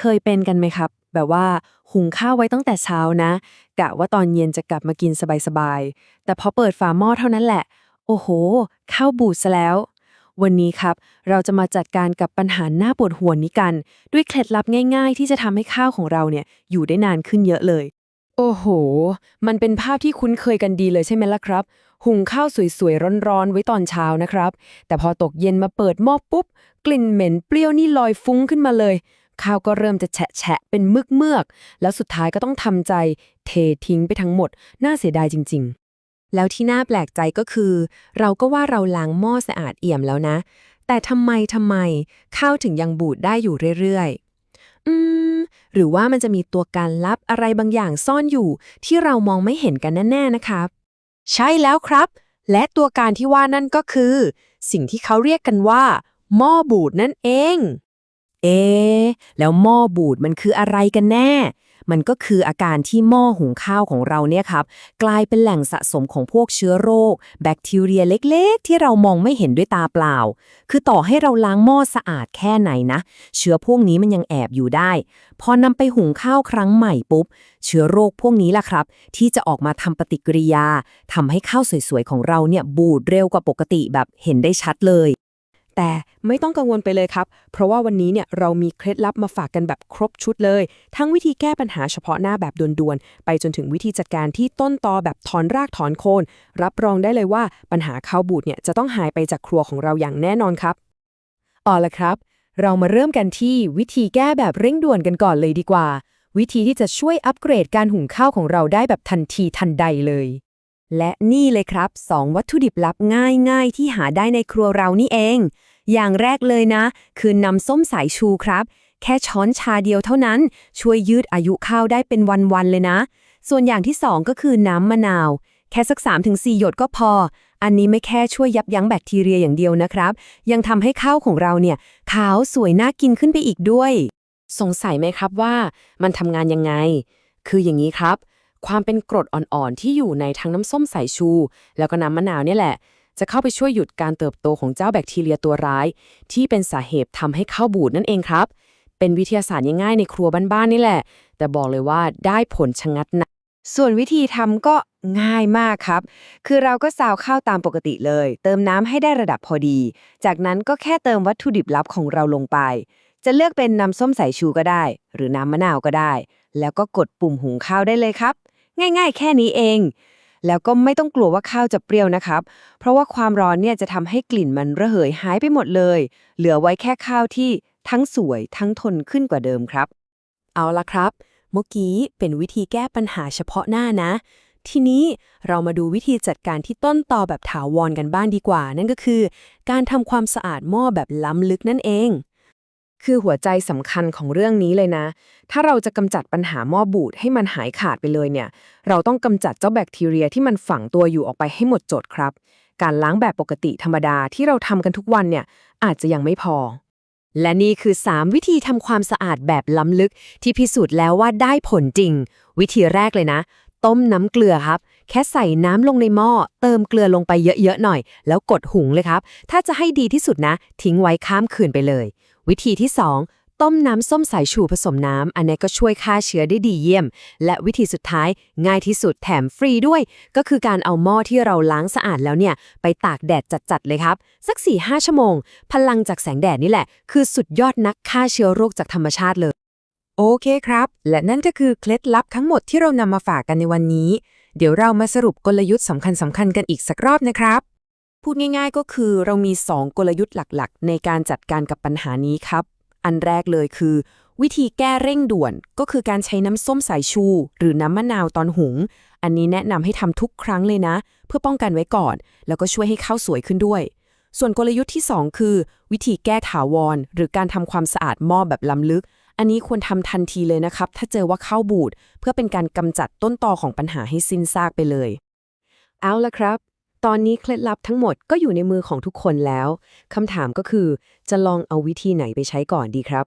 เคยเป็นกันไหมครับ แบบว่าหุงข้าวไว้ตั้งแต่เช้านะกะว่าตอนเย็นจะกลับมากินสบายๆ แต่พอเปิดฝาหม้อเท่านั้นแหละ โอ้โห ข้าวบูดซะแล้ว วันนี้ครับ เราจะมาจัดการกับปัญหาหน้าปวดหัวนี้กัน ด้วยเคล็ดลับง่ายๆ ที่จะทำให้ข้าวของเราเนี่ยอยู่ได้นานขึ้นเยอะเลย โอ้โห มันเป็นภาพที่คุ้นเคยกันดีเลยใช่ไหมล่ะครับ หุงข้าวสวยๆร้อนๆไว้ตอนเช้านะครับ แต่พอตกเย็นมาเปิดหม้อปุ๊บ กลิ่นเหม็นเปรี้ยวนี่ลอยฟุ้งขึ้นมาเลย ข้าวก็เริ่มจะแฉะๆเป็นมึกเมือก แล้วสุดท้ายก็ต้องทำใจเททิ้งไปทั้งหมด น่าเสียดายจริง ๆ แล้วที่น่าแปลกใจก็คือ เราก็ว่าเราล้างหม้อสะอาดเอี่ยมแล้วนะ แต่ทำไมทำไม ข้าวถึงยังบูดได้อยู่เรื่อยๆ อืม หรือว่ามันจะมีตัวการลับอะไรบางอย่างซ่อนอยู่ ที่เรามองไม่เห็นกันแน่ๆนะครับ ใช่แล้วครับ และตัวการที่ว่านั่นก็คือ สิ่งที่เขาเรียกกันว่า หม้อบูดนั่นเอง เอ๊ะแล้วหม้อบูดมันคืออะไรกันแน่ มันก็คืออาการที่หม้อหุงข้าวของเราเนี่ยครับ กลายเป็นแหล่งสะสมของพวกเชื้อโรค แบคทีเรียเล็กๆ ที่เรามองไม่เห็นด้วยตาเปล่า คือต่อให้เราล้างหม้อสะอาดแค่ไหนนะ เชื้อพวกนี้มันยังแอบอยู่ได้ พอนำไปหุงข้าวครั้งใหม่ปุ๊บ เชื้อโรคพวกนี้ล่ะครับ ที่จะออกมาทำปฏิกิริยาทำให้ข้าวสวยๆของเราเนี่ยบูดเร็วกว่าปกติแบบเห็นได้ชัดเลย แต่ไม่ต้องกังวลไปเลยครับ เพราะว่าวันนี้เนี่ยเรามีเคล็ดลับมาฝากกันแบบครบชุดเลย ทั้งวิธีแก้ปัญหาเฉพาะหน้าแบบด่วนๆ ไปจนถึงวิธีจัดการที่ต้นตอแบบถอนรากถอนโคน รับรองได้เลยว่าปัญหาข้าวบูดเนี่ยจะต้องหายไปจากครัวของเราอย่างแน่นอนครับเอาละครับ เรามาเริ่มกันที่วิธีแก้แบบเร่งด่วนกันก่อนเลยดีกว่า วิธีที่จะช่วยอัปเกรดการหุงข้าวของเราได้แบบทันทีทันใดเลย และนี่เลยครับ2วัตถุดิบลับง่ายๆ ที่หาได้ในครัวเรานี่เอง อย่างแรกเลยนะ คือน้ำส้มสายชูครับ แค่ช้อนชาเดียวเท่านั้น ช่วยยืดอายุข้าวได้เป็นวันๆเลยนะ ส่วนอย่างที่2ก็คือน้ำมะนาว แค่สัก 3-4 หยดก็พอ อันนี้ไม่แค่ช่วยยับยั้งแบคทีเรียอย่างเดียวนะครับ ยังทำให้ข้าวของเราเนี่ยขาวสวยน่ากินขึ้นไปอีกด้วย สงสัยไหมครับว่ามันทำงานยังไง คืออย่างนี้ครับ ความเป็นกรดอ่อนๆ ที่อยู่ในทั้งน้ำส้มสายชู แล้วก็น้ำมะนาวเนี่ยแหละ จะเข้าไปช่วยหยุดการเติบโตของเจ้าแบคทีเรียตัวร้าย ที่เป็นสาเหตุทำให้ข้าวบูดนั่นเองครับ เป็นวิทยาศาสตร์ง่ายๆในครัวบ้านๆนี่แหละ แต่บอกเลยว่าได้ผลชะงัดนะส่วนวิธีทำก็ง่ายมากครับ คือเราก็ซาวข้าวตามปกติเลย เติมน้ำให้ได้ระดับพอดี จากนั้นก็แค่เติมวัตถุดิบลับของเราลงไป จะเลือกเป็นน้ำส้มสายชูก็ได้ หรือน้ำมะนาวก็ได้ แล้วก็กดปุ่มหุงข้าวได้เลยครับ ง่าย ๆ แค่นี้เอง แล้วก็ไม่ต้องกลัวว่าข้าวจะเปรี้ยวนะครับ เพราะว่าความร้อนเนี่ยจะทำให้กลิ่นมันระเหยหายไปหมดเลย เหลือไว้แค่ข้าวที่ทั้งสวยทั้งทนขึ้นกว่าเดิมครับ เอาละครับ เมื่อกี้เป็นวิธีแก้ปัญหาเฉพาะหน้านะ ทีนี้เรามาดูวิธีจัดการที่ต้นตอแบบถาวรกันบ้างดีกว่า นั่นก็คือ การทำความสะอาดหม้อแบบล้ำลึกนั่นเอง คือหัวใจสำคัญของเรื่องนี้เลยนะ ถ้าเราจะกำจัดปัญหาหม้อบูดให้มันหายขาดไปเลยเนี่ย เราต้องกำจัดเจ้าแบคทีเรียที่มันฝังตัวอยู่ออกไปให้หมดจดครับ การล้างแบบปกติธรรมดาที่เราทำกันทุกวันเนี่ยอาจจะยังไม่พอ และนี่คือ 3 วิธีทำความสะอาดแบบล้ำลึก ที่พิสูจน์แล้วว่าได้ผลจริง วิธีแรกเลยนะ ต้มน้ำเกลือครับ แค่ใส่น้ำลงในหม้อ เติมเกลือลงไปเยอะๆหน่อย แล้วกดหุงเลยครับ ถ้าจะให้ดีที่สุดนะ ทิ้งไว้ข้ามคืนไปเลย วิธีที่ 2 ต้มน้ำส้มสายชูผสมน้ำ อันนี้ก็ช่วยฆ่าเชื้อได้ดีเยี่ยม และวิธีสุดท้ายง่ายที่สุดแถมฟรีด้วย ก็คือการเอาหม้อที่เราล้างสะอาดแล้วเนี่ย ไปตากแดดจัดๆเลยครับ สัก 4-5 ชั่วโมง พลังจากแสงแดดนี่แหละ คือสุดยอดนักฆ่าเชื้อโรคจากธรรมชาติเลย โอเคครับ และนั่นก็คือเคล็ดลับทั้งหมดที่เรานำมาฝากกันในวันนี้ เดี๋ยวเรามาสรุปกลยุทธ์สำคัญสำคัญๆกันอีกสักรอบนะครับ พูดง่ายๆก็คือเรามี 2 กลยุทธ์หลักๆ ในการจัดการกับปัญหานี้ครับ อันแรกเลยคือ วิธีแก้เร่งด่วนก็คือการใช้น้ำส้มสายชู หรือน้ำมะนาวตอนหุง อันนี้แนะนำให้ทำทุกครั้งเลยนะ เพื่อป้องกันไว้ก่อน แล้วก็ช่วยให้ข้าวสวยขึ้นด้วย ส่วนกลยุทธ์ที่ 2 คือ วิธีแก้ถาวร หรือการทำความสะอาดหม้อแบบล้ำลึก อันนี้ควรทำทันทีเลยนะครับ ถ้าเจอว่าข้าวบูดเพื่อเป็นการกำจัดต้นตอของปัญหาให้สิ้นซากไปเลย เอาละครับ ตอนนี้เคล็ดลับทั้งหมดก็อยู่ในมือของทุกคนแล้วคำถามก็คือ จะลองเอาวิธีไหนไปใช้ก่อนดีครับ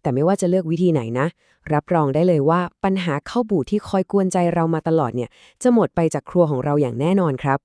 แต่ไม่ว่าจะเลือกวิธีไหนนะ รับรองได้เลยว่าปัญหาเข้าบูดที่คอยกวนใจเรามาตลอดเนี่ย จะหมดไปจากครัวของเราอย่างแน่นอนครับ